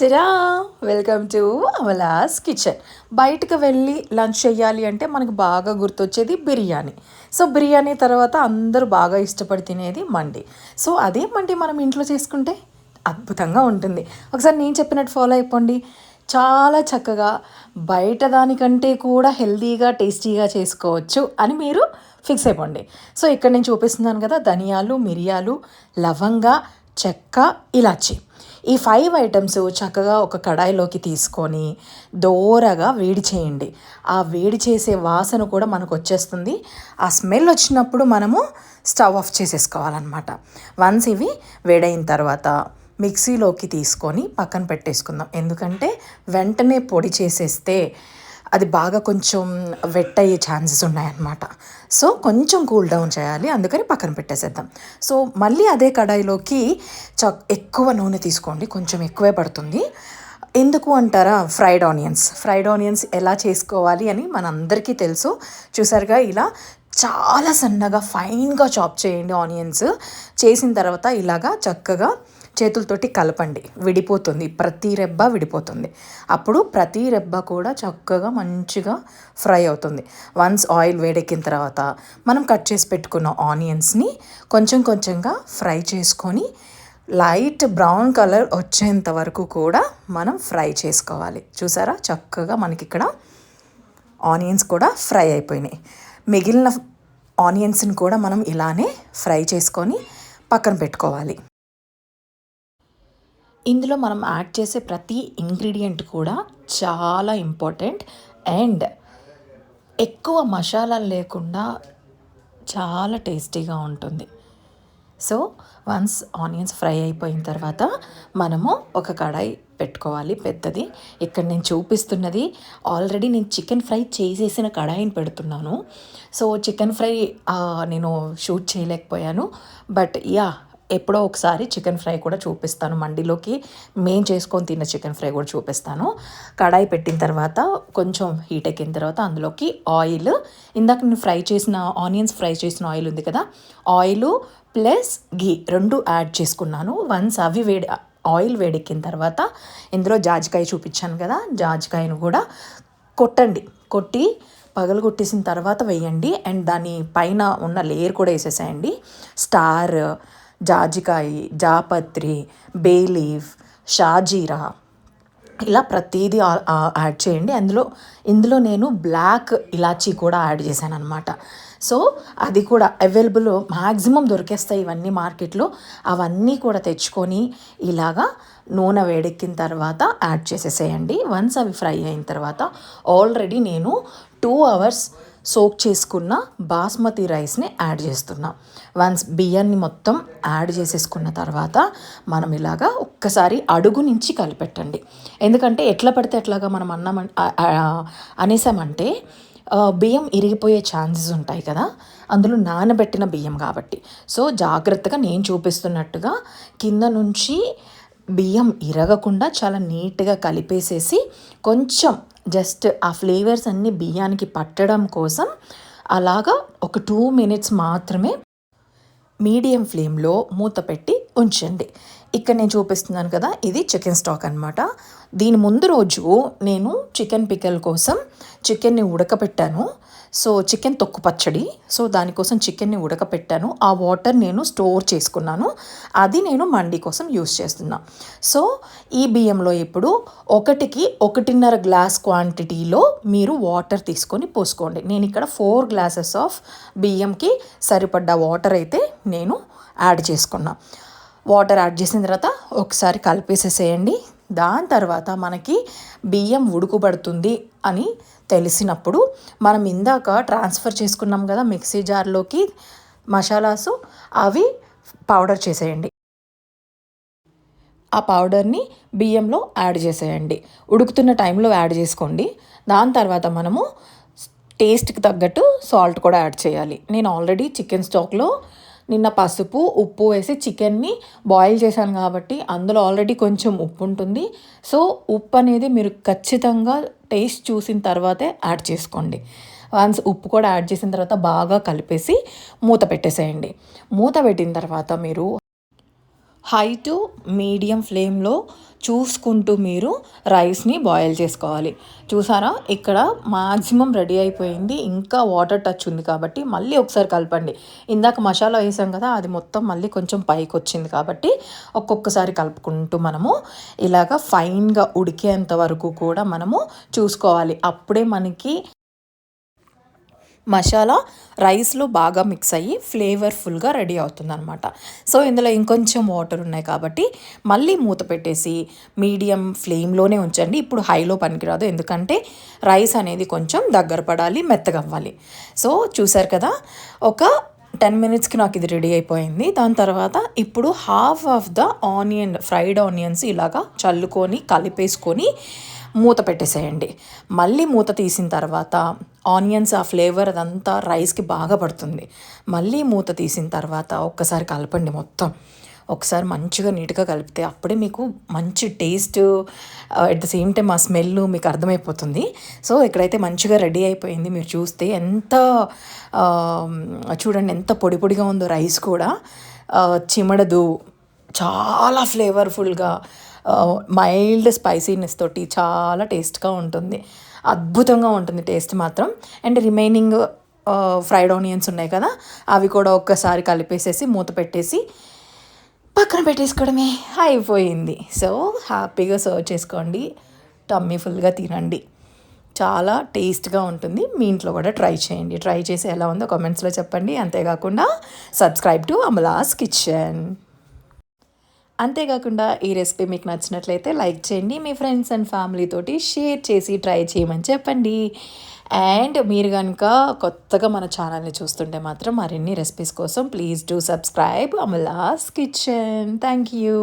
చరా welcome to Amala's kitchen బయటకు వెళ్ళి lunch చేయాలి అంటే మనకు బాగా గుర్తొచ్చేది బిర్యానీ. సో బిర్యానీ తర్వాత అందరూ బాగా ఇష్టపడి తినేది మండి. సో అదే మండి మనం ఇంట్లో చేసుకుంటే అద్భుతంగా ఉంటుంది. ఒకసారి నేను చెప్పినట్టు ఫాలో అయిపోండి. చాలా చక్కగా బయట దానికంటే కూడా హెల్తీగా టేస్టీగా చేసుకోవచ్చు అని మీరు ఫిక్స్ అయిపోండి. సో ఇక్కడ నేను చూపిస్తున్నాను కదా ధనియాలు మిరియాలు లవంగ చెక్క ఇలాచి. ఈ ఫైవ్ ఐటమ్స్ చక్కగా ఒక కడాయిలోకి తీసుకొని దోరగా వేడి చేయండి. ఆ వేడి చేసే వాసన కూడా మనకు వచ్చేస్తుంది. ఆ స్మెల్ వచ్చినప్పుడు మనము స్టవ్ ఆఫ్ చేసేసుకోవాలన్నమాట. వన్స్ ఇవి వేడైన తర్వాత మిక్సీలోకి తీసుకొని పక్కన పెట్టేసుకుందాం. ఎందుకంటే వెంటనే పొడి చేసేస్తే అది బాగా కొంచెం వెట్ అయ్యే ఛాన్సెస్ ఉన్నాయన్నమాట. సో కొంచెం కూల్ డౌన్ చేయాలి అందుకని పక్కన పెట్టేసేద్దాం. సో మళ్ళీ అదే కడాయిలోకి చ ఎక్కువ నూనె తీసుకోండి కొంచెం ఎక్కువే పడుతుంది. ఎందుకు అంటారా? ఫ్రైడ్ ఆనియన్స్ ఫ్రైడ్ ఆనియన్స్ ఎలా చేసుకోవాలి అని మనందరికీ తెలుసు. చూసారుగా ఇలా చాలా సన్నగా ఫైన్గా చాప్ చేయండి ఆనియన్స్ చేసిన తర్వాత ఇలాగా చక్కగా చేతులతోటి కలపండి. విడిపోతుంది. ప్రతి రెబ్బ విడిపోతుంది. అప్పుడు ప్రతి రెబ్బ కూడా చక్కగా మంచిగా ఫ్రై అవుతుంది. వన్స్ ఆయిల్ వేడెక్కిన తర్వాత మనం కట్ చేసి పెట్టుకున్న ఆనియన్స్ని కొంచెం కొంచెంగా ఫ్రై చేసుకొని లైట్ బ్రౌన్ కలర్ వచ్చేంత వరకు కూడా మనం ఫ్రై చేసుకోవాలి. చూసారా? చక్కగా మనకి ఇక్కడ ఆనియన్స్ కూడా ఫ్రై అయిపోయినాయి. మిగిలిన ఆనియన్స్ని కూడా మనం ఇలానే ఫ్రై చేసుకొని పక్కన పెట్టుకోవాలి. ఇందులో మనం యాడ్ చేసే ప్రతి ఇంగ్రీడియంట్ కూడా చాలా ఇంపార్టెంట్. అండ్ ఎక్కువ మసాలాలు లేకుండా చాలా టేస్టీగా ఉంటుంది. సో వన్స్ ఆనియన్స్ ఫ్రై అయిపోయిన తర్వాత మనము ఒక కడాయి పెట్టుకోవాలి పెద్దది. ఇక్కడ నేను చూపిస్తున్నది ఆల్రెడీ నేను చికెన్ ఫ్రై చేసేసిన కడాయిని పెడుతున్నాను. సో చికెన్ ఫ్రై నేను షూట్ చేయలేకపోయాను. బట్ యా ఎప్పుడో ఒకసారి చికెన్ ఫ్రై కూడా చూపిస్తాను మండిలోకి. మేం చేసుకొని తిన్న చికెన్ ఫ్రై కూడా చూపిస్తాను. కడాయి పెట్టిన తర్వాత కొంచెం హీట్ ఎక్కిన తర్వాత అందులోకి ఆయిల్. ఇందాక నేను ఫ్రై చేసిన ఆనియన్స్ ఫ్రై చేసిన ఆయిల్ ఉంది కదా ఆయిల్ ప్లస్ గీ రెండు యాడ్ చేసుకున్నాను. వన్స్ అవి వేడి ఆయిల్ వేడెక్కిన తర్వాత ఇందులో జాజికాయ చూపించాను కదా జాజికాయను కూడా కొట్టండి. కొట్టి పగలు కొట్టేసిన తర్వాత వేయండి. అండ్ దాని పైన ఉన్న లేయర్ కూడా వేసేసేయండి. స్టార్ జాజికాయి జాపత్రి బేలీఫ్ షాజీరా ఇలా ప్రతిదీ యాడ్ చేయండి. అందులో ఇందులో నేను బ్లాక్ ఇలాచీ కూడా యాడ్ చేశాను అనమాట సో అది కూడా అవైలబుల్ మ్యాక్సిమం దొరికేస్తాయి ఇవన్నీ మార్కెట్లో. అవన్నీ కూడా తెచ్చుకొని ఇలాగా నూనె వేడెక్కిన తర్వాత యాడ్ చేసేసేయండి. వన్స్ అవి ఫ్రై అయిన తర్వాత ఆల్రెడీ నేను టూ అవర్స్ సోక్ చేసుకున్న బాస్మతి రైస్ని యాడ్ చేస్తున్నాం. వన్స్ బియ్యాన్ని మొత్తం యాడ్ చేసేసుకున్న తర్వాత మనం ఇలాగా ఒక్కసారి అడుగు నుంచి కలిపెట్టండి. ఎందుకంటే ఎట్లా పడితే ఎట్లాగా మనం అన్నం అనేసామంటే బియ్యం ఇరిగిపోయే ఛాన్సెస్ ఉంటాయి కదా. అందులో నానబెట్టిన బియ్యం కాబట్టి. సో జాగ్రత్తగా నేను చూపిస్తున్నట్టుగా కింద నుంచి బియ్యం ఇరగకుండా చాలా నీట్గా కలిపేసేసి కొంచెం జస్ట్ ఆ ఫ్లేవర్స్ అన్నీ బియ్యానికి పట్టడం కోసం అలాగా ఒక టూ మినిట్స్ మాత్రమే మీడియం ఫ్లేమ్లో మూత పెట్టి ఉంచండి. ఇక్కడ నేను చూపిస్తున్నాను కదా ఇది చికెన్ స్టాక్ అనమాట దీని ముందు రోజు నేను చికెన్ పికల్ కోసం చికెన్ని ఉడకపెట్టాను. సో చికెన్ తొక్కు పచ్చడి. సో దానికోసం చికెన్ని ఉడకపెట్టాను. ఆ వాటర్ నేను స్టోర్ చేసుకున్నాను. అది నేను మండి కోసం యూస్ చేస్తున్నా. సో ఈ బియ్యంలో ఇప్పుడు ఒకటికి ఒకటిన్నర గ్లాస్ క్వాంటిటీలో మీరు వాటర్ తీసుకొని పోసుకోండి. నేను ఇక్కడ ఫోర్ గ్లాసెస్ ఆఫ్ బియ్యంకి సరిపడ్డ వాటర్ అయితే నేను యాడ్ చేసుకున్నాను వాటర్ యాడ్ చేసిన తర్వాత ఒకసారి కలిపేసేసేయండి. దాని తర్వాత మనకి బియ్యం ఉడుకుబడుతుంది అని తెలిసినప్పుడు మనం ఇందాక ట్రాన్స్ఫర్ చేసుకున్నాం కదా మిక్సీ జార్లోకి మసాలాసు అవి పౌడర్ చేసేయండి. ఆ పౌడర్ని బియ్యంలో యాడ్ చేసేయండి. ఉడుకుతున్న టైంలో యాడ్ చేసుకోండి. దాని తర్వాత మనము టేస్ట్కి తగ్గట్టు సాల్ట్ కూడా యాడ్ చేయాలి. నేను ఆల్రెడీ చికెన్ స్టాక్లో నిన్న పసుపు ఉప్పు వేసి చికెన్ని బాయిల్ చేశాను కాబట్టి అందులో ఆల్రెడీ కొంచెం ఉప్పు ఉంటుంది. సో ఉప్పు అనేది మీరు ఖచ్చితంగా టేస్ట్ చూసిన తర్వాతే యాడ్ చేసుకోండి. వన్స్ ఉప్పు కూడా యాడ్ చేసిన తర్వాత బాగా కలిపేసి మూత పెట్టేసేయండి. మూత పెట్టిన తర్వాత మీరు హై టు మీడియం ఫ్లేమ్లో చూసుకుంటూ మీరు రైస్ని బాయిల్ చేసుకోవాలి. చూసారా? ఇక్కడ మాక్సిమం రెడీ అయిపోయింది. ఇంకా వాటర్ టచ్ ఉంది కాబట్టి మళ్ళీ ఒకసారి కలపండి. ఇందాక మసాలా వేసాం కదా అది మొత్తం మళ్ళీ కొంచెం పైకి వచ్చింది కాబట్టి ఒక్కొక్కసారి కలుపుకుంటూ మనము ఇలాగ ఫైన్గా ఉడికేంత వరకు కూడా మనము చూసుకోవాలి. అప్పుడే మనకి మసాలా రైస్లో బాగా మిక్స్ అయ్యి ఫ్లేవర్ఫుల్గా రెడీ అవుతుంది అనమాట సో ఇందులో ఇంకొంచెం వాటర్ ఉన్నాయి కాబట్టి మళ్ళీ మూత పెట్టేసి మీడియం ఫ్లేమ్లోనే ఉంచండి. ఇప్పుడు హైలో పనికిరాదు. ఎందుకంటే రైస్ అనేది కొంచెం దగ్గర పడాలి మెత్తగా అవ్వాలి. సో చూసారు కదా ఒక టెన్ మినిట్స్కి నాకు ఇది రెడీ అయిపోయింది. దాని తర్వాత ఇప్పుడు half of the onion fried onions ఇలాగా చల్లుకొని కలిపేసుకొని మూత పెట్టేసేయండి. మళ్ళీ మూత తీసిన తర్వాత ఆనియన్స్ ఆ ఫ్లేవర్ అదంతా రైస్కి బాగా పడుతుంది. మళ్ళీ మూత తీసిన తర్వాత ఒక్కసారి కలపండి మొత్తం. ఒకసారి మంచిగా నీట్గా కలిపితే అప్పుడే మీకు మంచి taste at the same time ఆ స్మెల్ మీకు అర్థమైపోతుంది. సో ఇక్కడైతే మంచిగా రెడీ అయిపోయింది. మీరు చూస్తే ఎంత చూడండి ఎంత పొడి పొడిగా ఉందో రైస్ కూడా. చిమడదు. చాలా ఫ్లేవర్ఫుల్గా మైల్డ్ స్పైసీనెస్ తోటి చాలా టేస్ట్గా ఉంటుంది. అద్భుతంగా ఉంటుంది టేస్ట్ మాత్రం. అండ్ రిమైనింగ్ ఫ్రైడ్ ఆనియన్స్ ఉన్నాయి కదా అవి కూడా ఒక్కసారి కలిపేసేసి మూత పెట్టేసి పక్కన పెట్టేసుకోవడమే అయిపోయింది. సో హ్యాపీగా సర్వ్ చేసుకోండి. టమ్మీ ఫుల్గా తినండి. చాలా టేస్ట్గా ఉంటుంది. మీ ఇంట్లో కూడా ట్రై చేయండి. ట్రై చేసి ఎలా ఉందో కామెంట్స్లో చెప్పండి. అంతేకాకుండా సబ్స్క్రైబ్ టు అమలాస్ కిచెన్ అంతేకాకుండా ఈ రెసిపీ మీకు నచ్చినట్లయితే లైక్ చేయండి మీ ఫ్రెండ్స్ అండ్ ఫ్యామిలీ తోటి షేర్ చేసి ట్రై చేయమని చెప్పండి. అండ్ మీరు కనుక కొత్తగా మన ఛానల్ని చూస్తుంటే మాత్రం మరిన్ని రెసిపీస్ కోసం please do subscribe Amala's kitchen. Thank you.